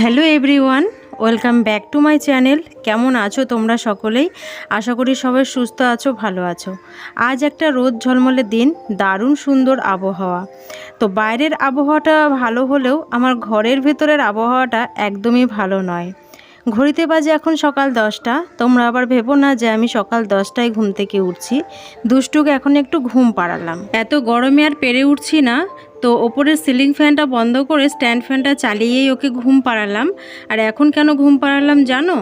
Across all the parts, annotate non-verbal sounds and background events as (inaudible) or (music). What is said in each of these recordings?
Hello everyone, welcome back to my channel. কেমন আছো তোমরা সকলেই? আশা করি সবাই সুস্থ আছো, ভালো আছো। আজ একটা রোদ ঝলমলে দিন, দারুণ সুন্দর আবহাওয়া। তো বাইরের আবহাওয়াটা ভালো হলেও আমার ঘরের ভেতরের আবহাওয়াটা একদমই ভালো নয়। ঘড়িতে বাজে এখন সকাল দশটা, তোমরা আবার ভেবো না যে আমি সকাল দশটায় ঘুম থেকে উঠছি। দুষ্টুকে এখন একটু ঘুম পাড়ালাম। এত গরমে আর পেরে উঠছি না তো ওপরের সিলিং ফ্যানটা বন্ধ করে স্ট্যান্ড ফ্যানটা চালিয়েই ওকে ঘুম পাড়ালাম। আর এখন কেন ঘুম পাড়ালাম জানো?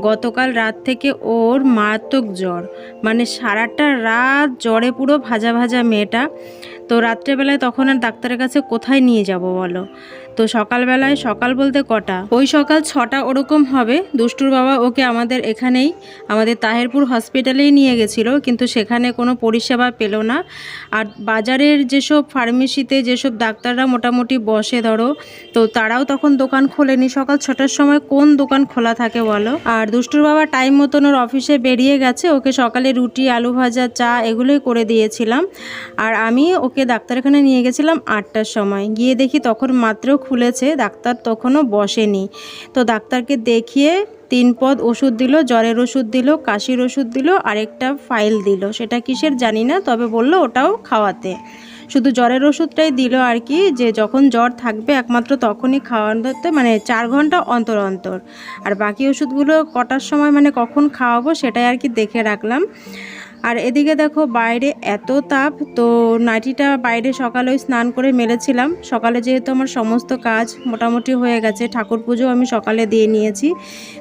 গতকাল রাত থেকে ওর মারাত্মক জ্বর। মানে সারাটা রাত জ্বরে পুরো ভাজা ভাজা মেয়েটা। তো রাত্রেবেলায় তখন আর ডাক্তারের কাছে কোথায় নিয়ে যাব বলো? তো সকালবেলায় সকাল বলতে কটা? ওই সকাল ছটা ওরকম হবে। দুষ্টুর বাবা ওকে আমাদের এখানেই, আমাদের তাহেরপুর হসপিটালেই নিয়ে গেছিল, কিন্তু সেখানে কোনো পরিষেবা পেল না। আর বাজারের যেসব ফার্মেসিতে যেসব ডাক্তাররা মোটামুটি বসে ধরো, তো তারাও তখন দোকান খোলেনি। সকাল ছটার সময় কোন দোকান খোলা থাকে বলো? আর দুষ্টুর বাবা টাইম মতন ওর অফিসে বেরিয়ে গেছে, ওকে সকালে রুটি, আলু ভাজা, চা এগুলোই করে দিয়েছিলাম। আর আমি ওকে ডাক্তারখানে নিয়ে গেছিলাম আটটার সময়। গিয়ে দেখি তখন মাত্র খুলেছে, ডাক্তার তখনও বসেনি। তো ডাক্তারকে দেখিয়ে তিন পদ ওষুধ দিল, জ্বরের ওষুধ দিল, কাশির ওষুধ দিল, আরেকটা ফাইল দিল। সেটা কিসের জানি না, তবে বলল ওটাও খাওয়াতে। শুধু জ্বরের ওষুধটাই দিল আর কি, যে যখন জ্বর থাকবে একমাত্র তখনই খাওয়ানোতে মানে চার ঘণ্টা অন্তর অন্তর। আর বাকি ওষুধগুলো কটার সময় মানে কখন খাওয়াবো সেটাই আর কি দেখে রাখলাম। আর এদিকে দেখো বাইরে এত তাপ, তো নাইটিটা বাইরে সকালে স্নান করে মেলেছিলাম। সকালে যেহেতু আমার সমস্ত কাজ মোটামুটি হয়ে গেছে, ঠাকুর পুজো আমি সকালে দিয়ে নিয়েছি।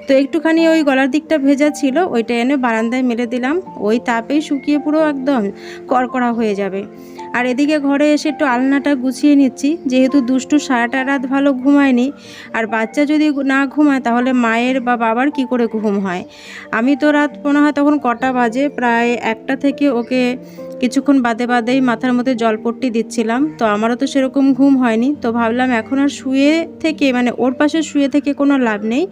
তো একটুখানি ওই গলার দিকটা ভেজা ছিল, ওইটা এনে বারান্দায় মেলে দিলাম। ওই তাপেই শুকিয়ে পুরো একদম কড়কড়া হয়ে যাবে। আর এদিকে ঘরে এসে একটু আলনাটা গুছিয়ে নিচ্ছি। যেহেতু দুষ্টু সারাটা রাত ভালো ঘুমায়নি, আর বাচ্চা যদি না ঘুমায় তাহলে মায়ের বা বাবার কি করে ঘুম হয়? আমি তো রাত মনে হয় তখন কটা বাজে, প্রায় একটা থেকে ওকে কিছুক্ষণ বাদে বাদেই মাথার মধ্যে জলপট্টি দিচ্ছিলাম, তো আমারও তো সেরকম ঘুম হয়নি, তো ভাবলাম এখন আর শুয়ে থেকে মানে ওর পাশে শুয়ে থেকে কোনো লাভ নেই।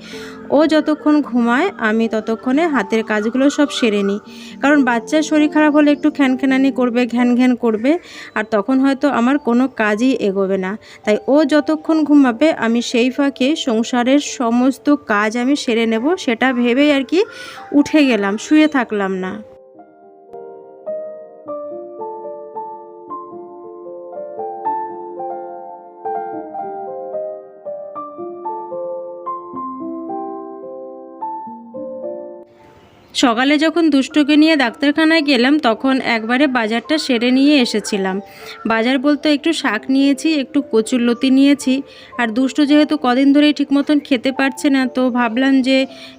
ও যতক্ষণ ঘুমায়, আমি ততক্ষণে হাতের কাজগুলো সব সেরে নিই। কারণ বাচ্চার শরীর খারাপ হলে একটু খ্যানখ্যানানি করবে, ঘ্যান ঘ্যান করবে, আর তখন হয়তো আমার কোনো কাজই এগোবে না। তাই ও যতক্ষণ ঘুমাবে, আমি সেই ফাঁকে সংসারের সমস্ত কাজ আমি সেরে নেব, সেটা ভেবেই আর কি উঠে গেলাম, শুয়ে থাকলাম না। সকালে যখন দুষ্টকে নিয়ে ডাক্তারখানায় গেলাম, তখন একবারে বাজারটা সেরে নিয়ে এসেছিলাম। বাজার বলতে একটু শাক নিয়েছি, একটু কচুরলতি নিয়েছি। আর দুষ্ট যেহেতু কদিন ধরেই ঠিক মতন খেতে পারছে না, তো ভাবলাম যে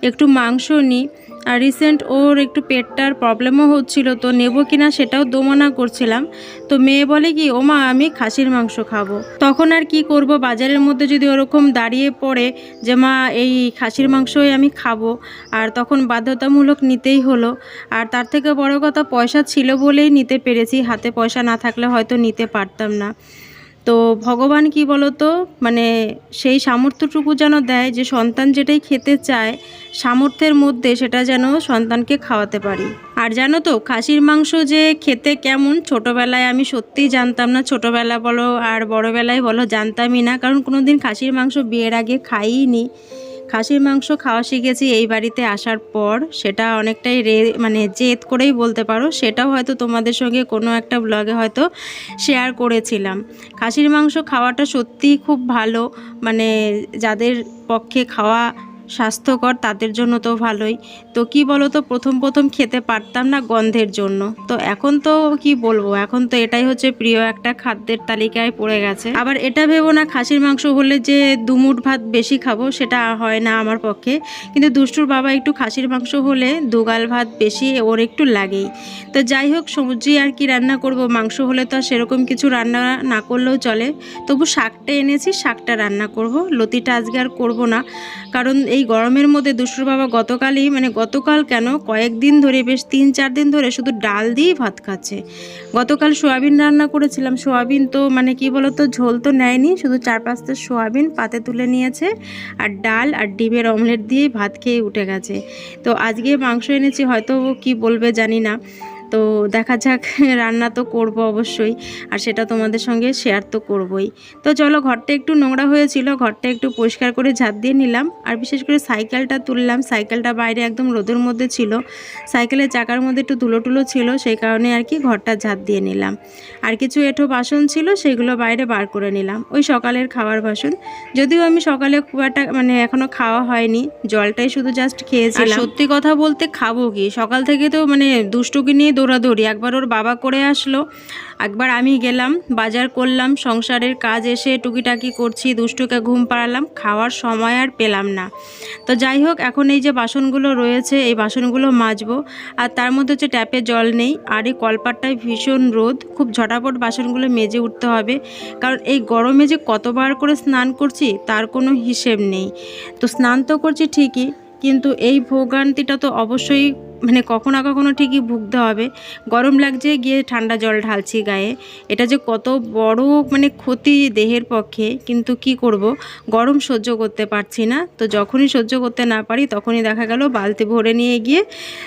একটু মাংস নিই আর রিসেন্ট ওর একটু পেটটার প্রবলেমও হচ্ছিল, তো নেব কিনা সেটাও দোমনা করছিলাম। তো মেয়ে বলে কি ও মা আমি খাসির মাংস খাব। তখন আর কি করব? বাজারের মধ্যে যদি ওরকম দাঁড়িয়ে পড়ে যে, মা, এই খাসির মাংসই আমি খাব। আর তখন বাধ্যতামূলক নিতেই হলো। আর তার থেকে বড় কথা, পয়সা ছিল বলেই নিতে পেরেছি। হাতে পয়সা না থাকলে হয়তো নিতে পারতাম না। তো ভগবান কি তো মানে সেই সামর্থ্যটুকু যেন দেয় যে সন্তান যেটাই খেতে চায়, সামর্থ্যের মধ্যে সেটা যেন সন্তানকে খাওয়াতে পারি। আর জানো তো, খাসির মাংস যে খেতে কেমন, ছোটোবেলায় আমি সত্যিই জানতাম না, ছোটোবেলা বলো আর বড়বেলায় বলো জানতামই না, কারণ কোনো দিন খাসির মাংস বিয়ের আগে খাইনি খাসির মাংস খাওয়া শিখেছি এই বাড়িতে আসার পর, সেটা অনেকটাই রে মানে জেদ করেই বলতে পারো, সেটাও হয়তো তোমাদের সঙ্গে কোনো একটা ব্লগে হয়তো শেয়ার করেছিলাম। খাসির মাংস খাওয়াটা সত্যিই খুব ভালো মানে যাদের পক্ষে খাওয়া স্বাস্থ্যকর, তাদের জন্য তো ভালোই। তো কি বলো তো প্রথম প্রথম খেতে পারতাম না গন্ধের জন্য। তো এখন তো কি বলব, এখন তো এটাই হচ্ছে প্রিয় একটা খাদ্যের তালিকায় পড়ে গেছে। আবার এটা ভেবো না, খাসির মাংস হলে যে দুমুট ভাত বেশি খাব, সেটা হয় না আমার পক্ষে। কিন্তু দুষ্টুর বাবা একটু খাসির মাংস হলে দুগাল ভাত বেশি ওর একটু লাগেই। তো যাই হোক, সবজি আর কি রান্না করব, মাংস হলে তো আর সেরকম কিছু রান্না না করলেও চলে। তবু শাকটা এনেছি, শাকটা রান্না করব। লতিটা আজকে আর করব না, কারণ এই গরমের মধ্যে দুষ্টুর বাবা গতকালই মানে গতকাল কেন? কয়েকদিন ধরে, বেশ তিন চার দিন ধরে শুধু ডাল দিয়েই ভাত খাচ্ছে। গতকাল সোয়াবিন রান্না করেছিলাম। সোয়াবিন তো মানে কি বলতো, ঝোল তো নেয়নি। শুধু চার পাঁচটা সোয়াবিন পাতে তুলে নিয়েছে। আর ডাল আর ডিমের অমলেট দিয়েই ভাত খেয়ে উঠে গেছে। তো আজকে মাংস এনেছি, হয়তো কি বলবে জানি না। তো দেখা যাক, রান্না তো করব অবশ্যই আর সেটা তোমাদের সঙ্গে শেয়ার তো করবই। তো চলো ঘরটা একটু নোংরা হয়েছিল, ঘরটা একটু পরিষ্কার করে ঝাঁপ দিয়ে নিলাম আর বিশেষ করে সাইকেলটা তুললাম। সাইকেলটা বাইরে একদম রোদের মধ্যে ছিল, সাইকেলের চাকার মধ্যে একটু ধুলো টুলো ছিল, সেই কারণে আর কি ঘরটা ঝাঁপ দিয়ে নিলাম। আর কিছু এঁঠো বাসন ছিল, সেগুলো বাইরে বার করে নিলাম, ওই সকালের খাওয়ার বাসন। যদিও আমি সকালে খুব একটা মানে এখনও খাওয়া হয়নি, জলটাই শুধু জাস্ট খেয়েছিলাম। সত্যি কথা বলতে খাব কি? সকাল থেকে তো মানে দুষ্টুকে নিয়ে দৌড়াদৌড়ি। একবার ওর বাবা করে আসলো, একবার আমি গেলাম, বাজার করলাম, সংসারের কাজ এসে টুকিটাকি করছি, দুষ্টুকে ঘুম পাড়ালাম, খাওয়ার সময় আর পেলাম না। তো যাই হোক, এখন এই যে বাসনগুলো রয়েছে, এই বাসনগুলো মাজবো, আর তার মধ্যে হচ্ছে ট্যাপে জল নেই, আর এই কলপাটটায় ভীষণ রোদ, খুব ঝটাপট বাসনগুলো মেজে উঠতে হবে, কারণ এই গরমে যে কতবার করে স্নান করছি, তার কোনো হিসেব নেই। তো স্নান তো করছি ঠিকই, কিন্তু এই ভোগান্তিটা তো অবশ্যই মানে কখনো কখনো ঠিকই ভুগতে হবে। গরম লাগছে, গিয়ে ঠান্ডা জল ঢালছি গায়ে। এটা যে কত বড় মানে ক্ষতি দেহের পক্ষে, কিন্তু কি করব? গরম সহ্য করতে পারছি না। তো যখনই সহ্য করতে না পারি, তখনই দেখা গেল বালতি ভরে নিয়ে গিয়ে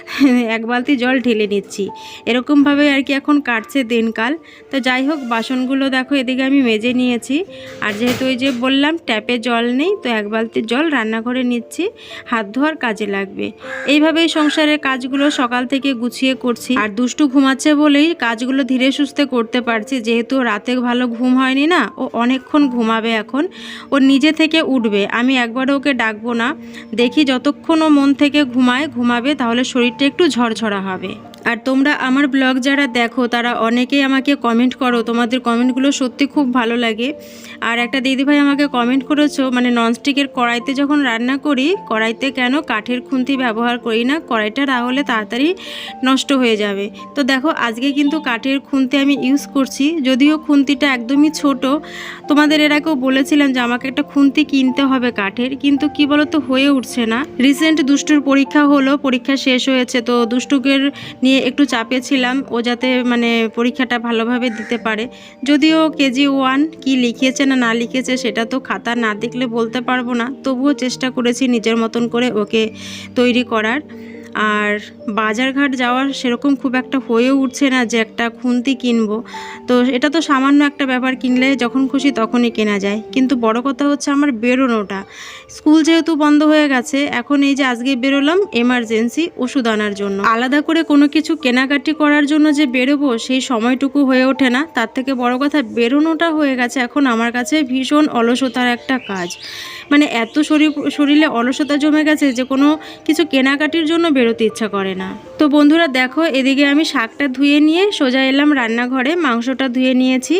(laughs) এক বালতি জল ঢেলে নিচ্ছি। এরকমভাবে আর কি এখন কাটছে দিনকাল। তো যাই হোক, বাসনগুলো দেখো এদিকে আমি মেজে নিয়েছি। আর যেহেতু ওই যে বললাম, ট্যাপে জল নেই, তো এক বালতি জল রান্নাঘরে নিচ্ছি। হাত ধোয়ার কাজে লাগবে। এইভাবেই সংসারের কাজগুলো সকাল থেকে গুছিয়ে করছি। আর দুষ্টু ঘুমাচ্ছে বলেই কাজগুলো ধীরে সুস্থে করতে পারছি। যেহেতু রাতে ভালো ঘুম হয়নি না, ও অনেকক্ষণ ঘুমাবে এখন। ও নিজে থেকে উঠবে, আমি একবারও ওকে ডাকবো না। দেখি যতক্ষণ ও মন থেকে ঘুমায়, ঘুমাবে তাহলে শরীরটা একটু ঝরঝরা হবে। আর তোমরা আমার ব্লগ যারা দেখো, তারা অনেকেই আমাকে কমেন্ট করো। তোমাদের কমেন্টগুলো সত্যি খুব ভালো লাগে। আর একটা দিদিভাই আমাকে কমেন্ট করেছ মানে ননস্টিকের কড়াইতে যখন রান্না করি, কড়াইতে কেন কাঠের খুন্তি ব্যবহার করি না? কড়াইটা তাহলে তাড়াতাড়ি নষ্ট হয়ে যাবে। তো দেখো, আজকে কিন্তু কাঠের খুন্তি আমি ইউজ করছি। যদিও খুন্তিটা একদমই ছোট, তোমাদের এর আগেও বলেছিলাম যে আমাকে একটা খুন্তি কিনতে হবে কাঠের, কিন্তু কি বলো তো হয়ে উঠছে না। রিসেন্ট দুষ্টুর পরীক্ষা হলো, পরীক্ষা শেষ হয়েছে, তো দুষ্টুকের নিয়ে একটু চাপে ছিলাম ও যাতে মানে পরীক্ষাটা ভালোভাবে দিতে পারে। যদিও কেজি ওয়ান কি লিখিয়েছে না না লিখেছে সেটা তো খাতা না দেখলে বলতে পারব না। তবুও চেষ্টা করেছি নিজের মতন করে ওকে তৈরি করার। আর বাজারঘাট যাওয়ার সেরকম খুব একটা হয়ে উঠছে না যে একটা খুন্তি কিনবো। তো এটা তো সামান্য একটা ব্যাপার, কিনলে যখন খুশি তখনই কেনা যায়। কিন্তু বড় কথা হচ্ছে আমার বেরোনোটা। স্কুল যেহেতু বন্ধ হয়ে গেছে, এখন এই যে আজকে বেরোলাম এমার্জেন্সি, ওষুধ আনার জন্য। আলাদা করে কোনো কিছু কেনাকাটি করার জন্য যে বেরোবো, সেই সময়টুকু হয়ে ওঠে না। তার থেকে বড় কথা, বেরোনোটা হয়ে গেছে এখন আমার কাছে ভীষণ অলসতার একটা কাজ। মানে এত শরীর, শরীরে অলসতা জমে গেছে যে কোনো কিছু কেনাকাটির জন্য বেরোতে ইচ্ছা করে না। তো বন্ধুরা দেখো, এদিকে আমি শাকটা ধুয়ে নিয়ে সোজা এলাম রান্নাঘরে, মাংসটা ধুয়ে নিয়েছি,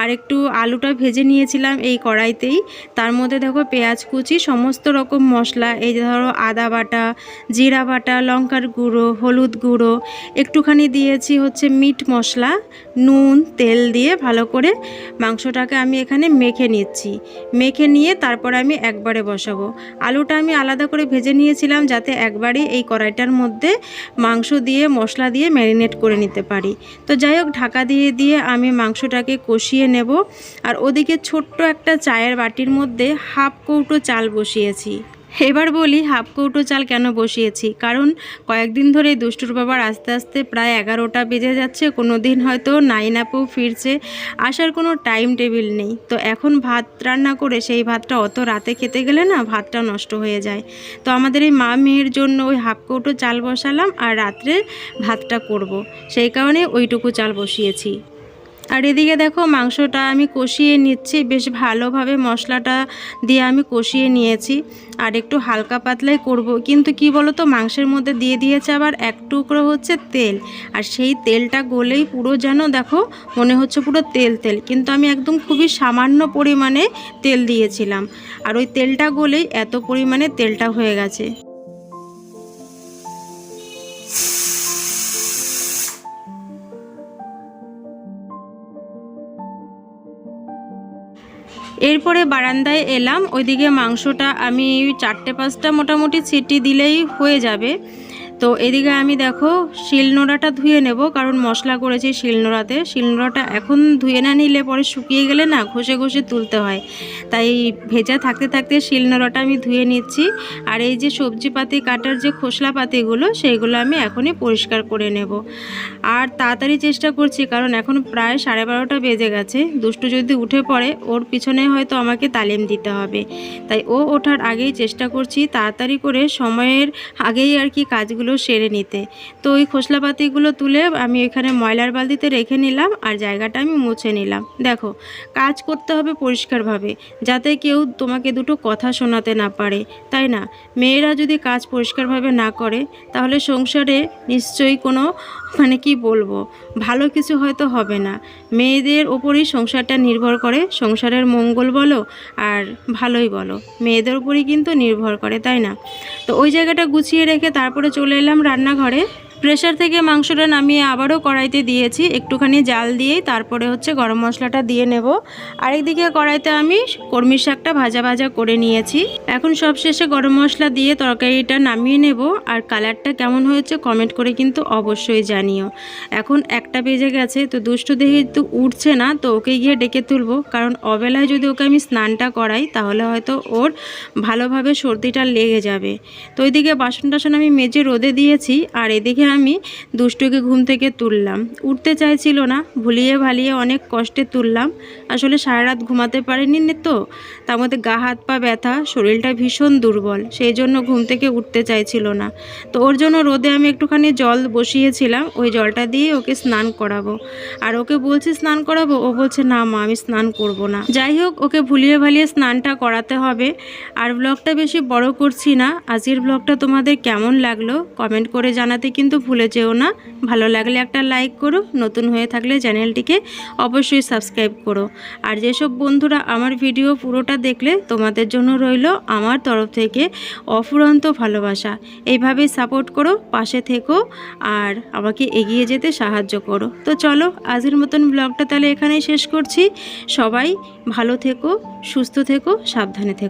আর একটু আলুটা ভেজে নিয়েছিলাম এই কড়াইতেই। তার মধ্যে দেখো পেঁয়াজ কুচি, সমস্ত রকম মশলা, এই যে ধরো আদা বাটা, জিরা বাটা, লঙ্কার গুঁড়ো, হলুদ গুঁড়ো, একটুখানি দিয়েছি হচ্ছে মিট মশলা, নুন, তেল দিয়ে ভালো করে মাংসটাকে আমি এখানে মেখে নিচ্ছি। মেখে নিয়ে তারপর আমি একবারে বসাবো। আলুটা আমি আলাদা করে ভেজে নিয়েছিলাম যাতে একবারে এই কড়াইটার মধ্যে মাংস দিয়ে, মশলা দিয়ে ম্যারিনেট করে নিতে পারি। তো যাই হোক, ঢাকা দিয়ে দিয়ে আমি মাংসটাকে কষিয়ে নেব। আর ওদিকে ছোট্ট একটা চায়ের বাটির মধ্যে হাফ কৌটো চাল বসিয়েছি। এবার বলি হাফ কৌটো চাল কেন বসিয়েছি? কারণ কয়েকদিন ধরে দুষ্টুর বাবার আস্তে আস্তে প্রায় এগারোটা বেজে যাচ্ছে কোনো দিন হয়তো নাইন আপেও ফিরছে। আসার কোনো টাইম টেবিল নেই। তো এখন ভাত রান্না করে সেই ভাতটা অত রাতে খেতে গেলে না ভাতটা নষ্ট হয়ে যায়। তো আমাদের এই মা মেয়ের জন্য ওই হাফ কৌটো চাল বসালাম আর রাত্রে ভাতটা করব। সেই কারণে ওইটুকু চাল বসিয়েছি। আর এদিকে দেখো মাংসটা আমি কষিয়ে নিচ্ছি, বেশ ভালোভাবে মশলাটা দিয়ে আমি কষিয়ে নিয়েছি। আর একটু হালকা পাতলাই করব, কিন্তু কি বলো তো মাংসের মধ্যে দিয়ে দিয়েছে আবার এক টুকরো হচ্ছে তেল। আর সেই তেলটা গলেই পুরো যেন দেখো, মনে হচ্ছে পুরো তেল তেল, কিন্তু আমি একদম খুবই সামান্য পরিমাণে তেল দিয়েছিলাম। আর ওই তেলটা গলেই এত পরিমাণে তেলটা হয়ে গেছে। এরপরে বারান্দায় এলাম ওইদিকে মাংসটা আমি চারটে পাঁচটা মোটামুটি সিটি দিলেই হয়ে যাবে। তো এদিকে আমি দেখো, শিলনোড়াটা ধুয়ে নেব, কারণ মশলা করেছি শিলনোড়াতে। শিলনোড়াটা এখন ধুয়ে না নিলে পরে শুকিয়ে গেলে না ঘষে ঘষে তুলতে হয়। তাই ভেজা থাকতে থাকতে শিলনোড়াটা আমি ধুয়ে নিচ্ছি। আর এই যে সবজি পাতি কাটার যে খোসলা পাতিগুলো সেইগুলো আমি এখনই পরিষ্কার করে নেব। আর তাড়াতাড়ি চেষ্টা করছি, কারণ এখন প্রায় সাড়ে বারোটা বেজে গেছে। দুষ্টু যদি উঠে পড়ে, ওর পিছনে হয়তো আমাকে তালিম দিতে হবে। তাই ও ওঠার আগেই চেষ্টা করছি তাড়াতাড়ি করে, সময়ের আগেই আর কি কাজগুলো সেরে নিতে। তো ওই খোসলাপাতিগুলো তুলে আমি এখানে ময়লার বালতিতে রেখে নিলাম আর জায়গাটা আমি মুছে নিলাম। দেখো, কাজ করতে হবে পরিষ্কারভাবে, যাতে কেউ তোমাকে দুটো কথা শোনাতে না পারে, তাই না? মেয়েরা যদি কাজ পরিষ্কারভাবে না করে, তাহলে সংসারে নিশ্চয়ই কোনো মানে কি বলব? ভালো কিছু হয়তো হবে না। মেয়েদের ওপরই সংসারটা নির্ভর করে। সংসারের মঙ্গল বলো আর ভালোই বলো। মেয়েদের ওপরেই কিন্তু নির্ভর করে, তাই না? তো ওই জায়গাটা গুছিয়ে রেখে তারপরে চলে এলাম রান্নাঘরে। প্রেশার থেকে মাংসটা নামিয়ে আবারও কড়াইতে দিয়েছি। একটুখানি জাল দিয়েই তারপরে হচ্ছে গরম মশলাটা দিয়ে নেব। আরেকদিকে কড়াইতে আমি কর্মীর শাকটা ভাজা ভাজা করে নিয়েছি। এখন সব শেষে গরম মশলা দিয়ে তরকারিটা নামিয়ে নেব। আর কালারটা কেমন হয়েছে কমেন্ট করে কিন্তু অবশ্যই জানিও। এখন একটা বেজে গেছে, তো দুষ্টু দেখে তো উঠছে না, তো ওকে গিয়ে ডেকে তুলবো। কারণ অবেলায় যদি ওকে আমি স্নানটা করাই, তাহলে হয়তো ওর ভালোভাবে সর্দিটা লেগে যাবে। তো ওইদিকে বাসন টাসন আমি মেজে রোদে দিয়েছি। আর এদিকে আমি দুষ্টুকে ঘুম থেকে তুললাম। উঠতে চাইছিল না, ভুলিয়ে ভালিয়ে অনেক কষ্টে তুললাম। আসলে সারা রাত ঘুমাতে পারেনি তো। তার মধ্যে গা, হাত, পা ব্যথা, শরীরটা ভীষণ দুর্বল, সেই জন্য ঘুম থেকে উঠতে চাইছিল না। তো ওর জন্য রোদে আমি একটুখানি জল বসিয়েছিলাম, ওই জলটা দিয়ে ওকে স্নান করাবো। আর ওকে বলছি, স্নান করাবো? ও বলছে, না মা, আমি স্নান করব না। যাই হোক, ওকে ভুলিয়ে ভালিয়ে স্নানটা করাতে হবে। আর ব্লগটা বেশি বড় করছি না। আজকের ব্লগটা তোমাদের কেমন লাগল? কমেন্ট করে জানাতে কিন্তু ভুলে যেও না। ভালো লাগলে একটা লাইক করো, নতুন হয়ে থাকলে চ্যানেলটিকে অবশ্যই সাবস্ক্রাইব করো। আর যেসব বন্ধুরা আমার ভিডিও পুরোটা দেখলে তোমাদের জন্য রইল আমার তরফ থেকে অফুরন্ত ভালোবাসা। এইভাবেই সাপোর্ট করো, পাশে থেকো, আর আমাকে এগিয়ে যেতে সাহায্য করো। তো চলো, আজকের মতন ব্লগটা তাহলে এখানেই শেষ করছি। সবাই ভালো থেকো, সুস্থ থেকো, সাবধানে থেকো।